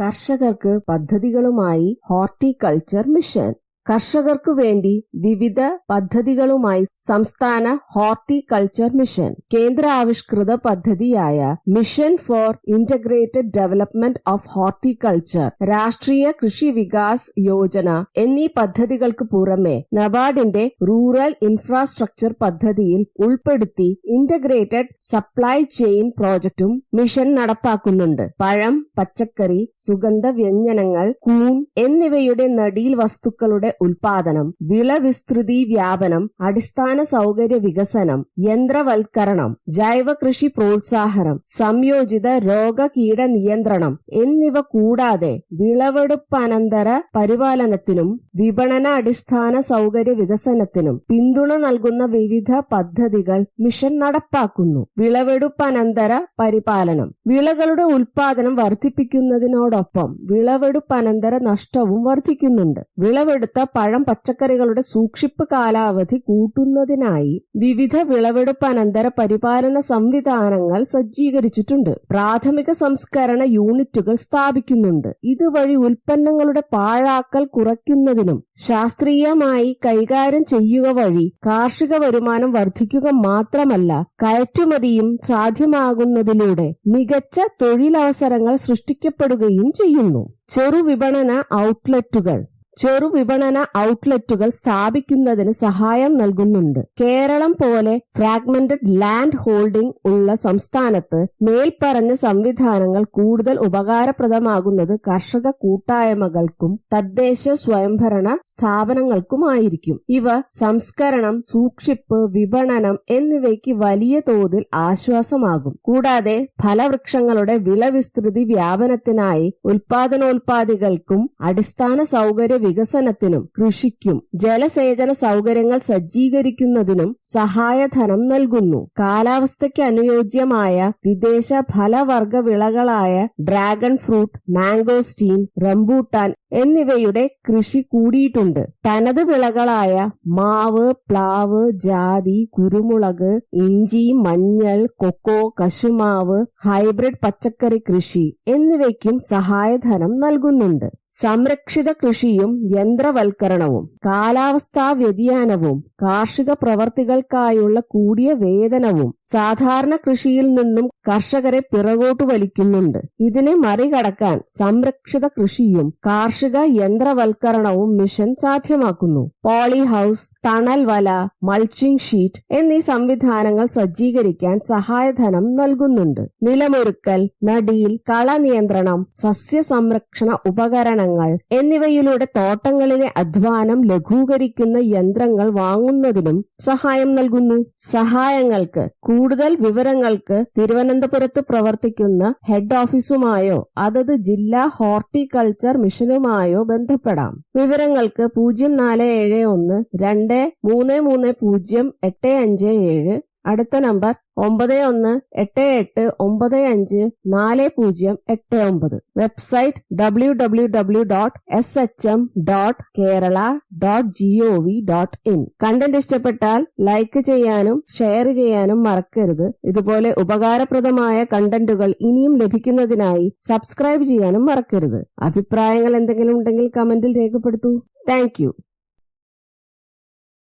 കർഷകർക്ക് പദ്ധതികളുമായി horticulture mission. കർഷകർക്കു വേണ്ടി വിവിധ പദ്ധതികളുമായി സംസ്ഥാന ഹോർട്ടിക്കൾച്ചർ മിഷൻ കേന്ദ്ര ആവിഷ്കൃത പദ്ധതിയായ mission for integrated development of horticulture Rashtriya Krishi Vikas Yojana എന്നീ പദ്ധതികൾക്ക് പുറമെ നബാർഡിന്റെ റൂറൽ ഇൻഫ്രാസ്ട്രക്ചർ പദ്ധതിയിൽ ഉൾപ്പെടുത്തി ഇന്റഗ്രേറ്റഡ് സപ്ലൈ ചെയിൻ പ്രോജക്റ്റും മിഷൻ നടപ്പാക്കുന്നുണ്ട്. പഴം പച്ചക്കറി സുഗന്ധ വ്യഞ്ജനങ്ങൾ കൂൺ എന്നിവയുടെ നടീൽ വസ്തുക്കളുടെ ഉൽപാദനം വിളവിസ്തൃതി വ്യാപനം അടിസ്ഥാന സൗകര്യ വികസനം യന്ത്രവൽക്കരണം ജൈവ കൃഷി പ്രോത്സാഹനം സംയോജിത രോഗ കീട നിയന്ത്രണം എന്നിവ കൂടാതെ വിളവെടുപ്പനന്തര പരിപാലനത്തിനും വിപണന അടിസ്ഥാന സൗകര്യ വികസനത്തിനും പിന്തുണ നൽകുന്ന വിവിധ പദ്ധതികൾ മിഷൻ നടപ്പാക്കുന്നു. വിളവെടുപ്പനന്തര പരിപാലനം. വിളകളുടെ ഉൽപാദനം വർദ്ധിപ്പിക്കുന്നതിനോടൊപ്പം വിളവെടുപ്പനന്തര നഷ്ടവും വർദ്ധിക്കുന്നുണ്ട്. വിളവെടുത്ത പഴം പച്ചക്കറികളുടെ സൂക്ഷിപ്പ് കാലാവധി കൂട്ടുന്നതിനായി വിവിധ വിളവെടുപ്പ് അനന്തര പരിപാലന സംവിധാനങ്ങൾ സജ്ജീകരിച്ചിട്ടുണ്ട്. പ്രാഥമിക സംസ്കരണ യൂണിറ്റുകൾ സ്ഥാപിക്കുന്നുണ്ട്. ഇതുവഴി ഉൽപ്പന്നങ്ങളുടെ പാഴാക്കൽ കുറയ്ക്കുന്നതിനും ശാസ്ത്രീയമായി കൈകാര്യം ചെയ്യുക വഴി കാർഷിക വരുമാനം വർദ്ധിക്കുക മാത്രമല്ല കയറ്റുമതിയും സാധ്യമാകുന്നതിലൂടെ മികച്ച തൊഴിലവസരങ്ങൾ സൃഷ്ടിക്കപ്പെടുകയും ചെയ്യുന്നു. ചെറുവിപണന ഔട്ട്ലെറ്റുകൾ ചെറുവിപണന ഔട്ട്ലെറ്റുകൾ സ്ഥാപിക്കുന്നതിന് സഹായം നൽകുന്നുണ്ട്. കേരളം പോലെ ഫ്രാഗ്മെന്റഡ് ലാൻഡ് ഹോൾഡിംഗ് ഉള്ള സംസ്ഥാനത്ത് മേൽപ്പറഞ്ഞ സംവിധാനങ്ങൾ കൂടുതൽ ഉപകാരപ്രദമാകുന്നത് കർഷക കൂട്ടായ്മകൾക്കും തദ്ദേശ സ്വയംഭരണ സ്ഥാപനങ്ങൾക്കുമായിരിക്കും. ഇവ സംസ്കരണം സൂക്ഷിപ്പ് വിപണനം എന്നിവയ്ക്ക് വലിയ തോതിൽ ആശ്വാസമാകും. കൂടാതെ ഫലവൃക്ഷങ്ങളുടെ വിളവിസ്തൃതി വ്യാപനത്തിനായി ഉൽപാദനോൽപാദികൾക്കും അടിസ്ഥാന സൗകര്യ വികസനത്തിനും കൃഷിക്കും ജലസേചന സൗകര്യങ്ങൾ സജ്ജീകരിക്കുന്നതിനും സഹായധനം നൽകുന്നു. കാലാവസ്ഥയ്ക്ക് അനുയോജ്യമായ വിദേശ ഫലവർഗ വിളകളായ ഡ്രാഗൺ ഫ്രൂട്ട് മാംഗോസ്റ്റീൻ റംബൂട്ടാൻ എന്നിവയുടെ കൃഷി കൂടിയിട്ടുണ്ട്. തനത് വിളകളായ മാവ് പ്ലാവ് ജാതി കുരുമുളക് ഇഞ്ചി മഞ്ഞൾ കൊക്കോ കശുമാവ് ഹൈബ്രിഡ് പച്ചക്കറി കൃഷി എന്നിവയ്ക്കും സഹായധനം നൽകുന്നുണ്ട്. സംരക്ഷിത കൃഷിയും യന്ത്രവൽക്കരണവും കാലാവസ്ഥാ വ്യതിയാനവും കാർഷിക പ്രവർത്തികൾക്കായുള്ള കൂടിയ വേതനവും സാധാരണ കൃഷിയിൽ നിന്നും കർഷകരെ പിറകോട്ട് വലിക്കുന്നുണ്ട്. ഇതിനെ മറികടക്കാൻ സംരക്ഷിത കൃഷിയും കാർഷിക യന്ത്രവൽക്കരണവും മിഷൻ സാധ്യമാക്കുന്നു. പോളി ഹൌസ് തണൽ വല മൾച്ചിംഗ് ഷീറ്റ് എന്നീ സംവിധാനങ്ങൾ സജ്ജീകരിക്കാൻ സഹായധനം നൽകുന്നുണ്ട്. നിലമൊരുക്കൽ നടിയിൽ കള നിയന്ത്രണം സസ്യ സംരക്ഷണ ഉപകരണങ്ങൾ എന്നിവയിലൂടെ തോട്ടങ്ങളിലെ അധ്വാനം ലഘൂകരിക്കുന്ന യന്ത്രങ്ങൾ വാങ്ങുന്നതിനും സഹായം നൽകുന്നു. സഹായങ്ങൾക്ക് കൂടുതൽ വിവരങ്ങൾക്ക് തിരുവനന്തപുരത്ത് പ്രവർത്തിക്കുന്ന ഹെഡ് ഓഫീസുമായോ അതത് ജില്ലാ ഹോർട്ടിക്കൾച്ചർ മിഷനുമായോ ബന്ധപ്പെടാം. വിവരങ്ങൾക്ക് പൂജ്യം നാല് ഏഴ് ഒന്ന് രണ്ട് മൂന്ന് മൂന്ന് പൂജ്യം എട്ട് അഞ്ച് ഏഴ് അടുത്ത നമ്പർ ഒമ്പത് ഒന്ന് എട്ട് എട്ട് ഒമ്പത് അഞ്ച് നാല് പൂജ്യം എട്ട് ഒമ്പത്. Website W W W dot S H M dot Kerala dot G O V dot in content ഇഷ്ടപ്പെട്ടാൽ ലൈക്ക് ചെയ്യാനും ഷെയർ ചെയ്യാനും മറക്കരുത്. ഇതുപോലെ ഉപകാരപ്രദമായ കണ്ടന്റുകൾ ഇനിയും ലഭിക്കുന്നതിനായി സബ്സ്ക്രൈബ് ചെയ്യാനും മറക്കരുത്. അഭിപ്രായങ്ങൾ എന്തെങ്കിലും ഉണ്ടെങ്കിൽ കമന്റിൽ രേഖപ്പെടുത്തൂ. താങ്ക്